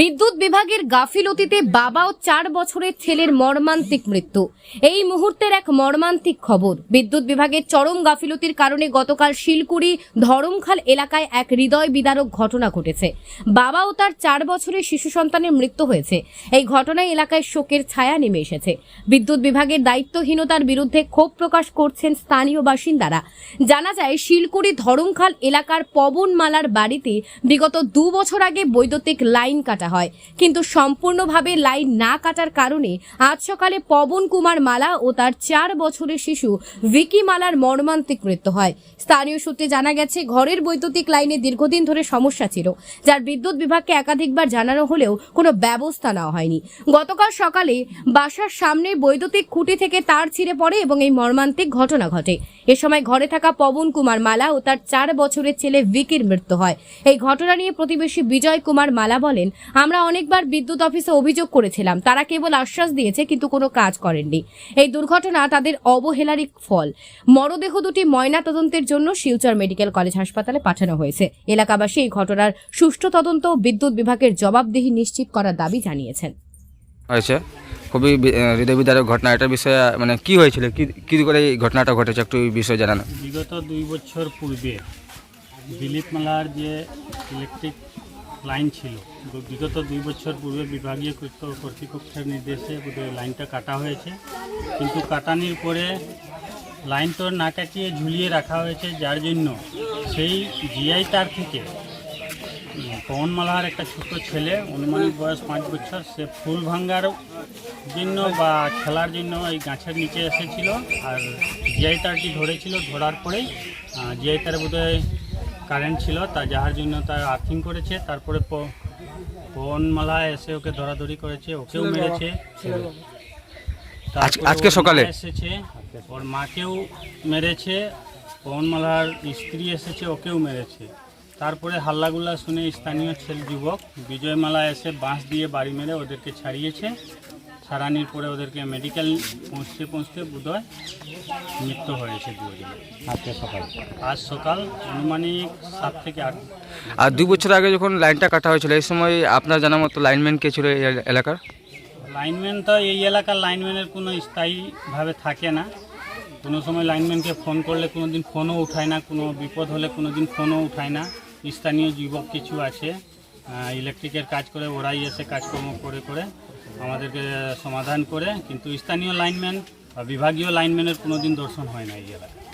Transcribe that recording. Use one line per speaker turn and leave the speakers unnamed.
বিদ্যুৎ বিভাগের গাফিলতিতে বাবা ও চার বছরের ছেলের মর্মান্তিক মৃত্যু এই মুহূর্তের এক মর্মান্তিক খবর বিদ্যুৎ বিভাগের চরম গাফিলতির কারণে গতকাল শিলকুড়ি ধরমখাল এলাকায় এক হৃদয় বিদারক ঘটনা ঘটেছে বাবা ও তার চার বছরের শিশু সন্তানের মৃত্যু হয়েছে এই ঘটনায় এলাকায় শোকের ছায়া নেমে এসেছে বিদ্যুৎ বিভাগের দায়িত্বহীনতার বিরুদ্ধে ক্ষোভ প্রকাশ করছেন স্থানীয় বাসিন্দারা জানা যায় শিলকুড়ি ধরমখাল এলাকার পবনমালার বাড়িতে বিগত দু বছর আগে বৈদ্যুতিক লাইন কাটা হয় কিন্তু সম্পূর্ণভাবে লাইন না কাটার কারণে আজ সকালে পবন কুমার মালা ও তার চার বছরের শিশু ভিকি মালার মর্মান্তিক মৃত্যু হয় স্থানীয় সূত্রে জানা গেছে ঘরের বৈদ্যুতিক লাইনে দীর্ঘদিন ধরে সমস্যা ছিল যার বিদ্যুৎ বিভাগকে একাধিকবার জানানো হলেও কোনো ব্যবস্থা নেওয়া হয়নি গতকাল সকালে বাসার সামনে বৈদ্যুতিক খুঁটি থেকে তার ছিঁড়ে পড়ে এবং এই মর্মান্তিক ঘটনা ঘটে এ সময় ঘরে থাকা পবন কুমার মালা ও তার চার বছরের ছেলে ভিকির মৃত্যু হয় এই ঘটনা নিয়ে প্রতিবেশী বিজয় কুমার মালা বলেন আমরা অনেকবার বিদ্যুৎ অফিসে অভিযোগ করেছিলাম তারা কেবল আশ্বাস দিয়েছে কিন্তু কোনো কাজ করেননি এই দুর্ঘটনা তাদের অবহেলারই ফল মরদেহ দুটি ময়না তদন্তের জন্য শিলচর মেডিকেল কলেজ হাসপাতালে পাঠানো হয়েছে এলাকাবাসী এই ঘটনার সুষ্ঠু তদন্ত বিদ্যুৎ বিভাগের জবাবদিহি নিশ্চিত করার দাবি জানিয়েছেন
হয়েছে আচ্ছা, খুবই হৃদয় বিদারক ঘটনা এটা বিষয়ে মানে কি হয়েছিল কি কী করে এই ঘটনাটা ঘটেছে একটু বিষয়ে জানানো
বিগত দুই বছর পূর্বে দিলীপ মালার যে ইলেকট্রিক লাইন ছিল বিগত দুই বছর পূর্বে বিভাগীয় কর্তৃপক্ষের নির্দেশে লাইনটা কাটা হয়েছে কিন্তু কাটানির পরে লাইন তো না কাটিয়ে ঝুলিয়ে রাখা হয়েছে যার জন্য সেই জিআই তার থেকে পবন একটা ছোট ছেলে অনুমানিক বয়স পাঁচ বছর সে ফুল ভাঙ্গার জন্য বা খেলার জন্য এই গাছের নিচে এসেছিল আর জিআই তারটি ধরেছিল ধরার পরেই জিআই তার বোধহয় কারেন্ট ছিল তা যাহার জন্য তার আর্থিং করেছে তারপরে মালা এসে ওকে ধরাধরি করেছে ওকেও মেরেছে আজকে সকালে এসেছে ওর মাকেও মেরেছে পবনমালার স্ত্রী এসেছে ওকেও মেরেছে তারপরে হাল্লাগুল্লা শুনে স্থানীয় ছেলে যুবক মালা এসে বাঁশ দিয়ে বাড়ি মেরে ওদেরকে ছাড়িয়েছে সারানির পরে ওদেরকে মেডিকেল পৌঁছতে পৌঁছতে বোধহয় মৃত্যু হয়েছে দুজন সকাল আজ সকাল আনুমানিক সাত থেকে আট
আর দুই বছর আগে যখন লাইনটা কাটা হয়েছিল এই সময় আপনার জানা মতো লাইনম্যান কে ছিল এই এলাকার
লাইনম্যান তো এই এলাকার লাইনম্যানের কোনো স্থায়ীভাবে থাকে না কোনো সময় লাইনম্যানকে ফোন করলে কোনো দিন ফোনও উঠায় না কোনো বিপদ হলে কোনো দিন ফোনও উঠায় না স্থানীয় যুবক কিছু আছে ইলেকট্রিকের কাজ করে ওরাই এসে কাজকর্ম করে করে আমাদেরকে সমাধান করে কিন্তু স্থানীয় লাইনম্যান বা বিভাগীয় লাইনম্যানের কোনো দিন দর্শন হয় না এই এলাকায়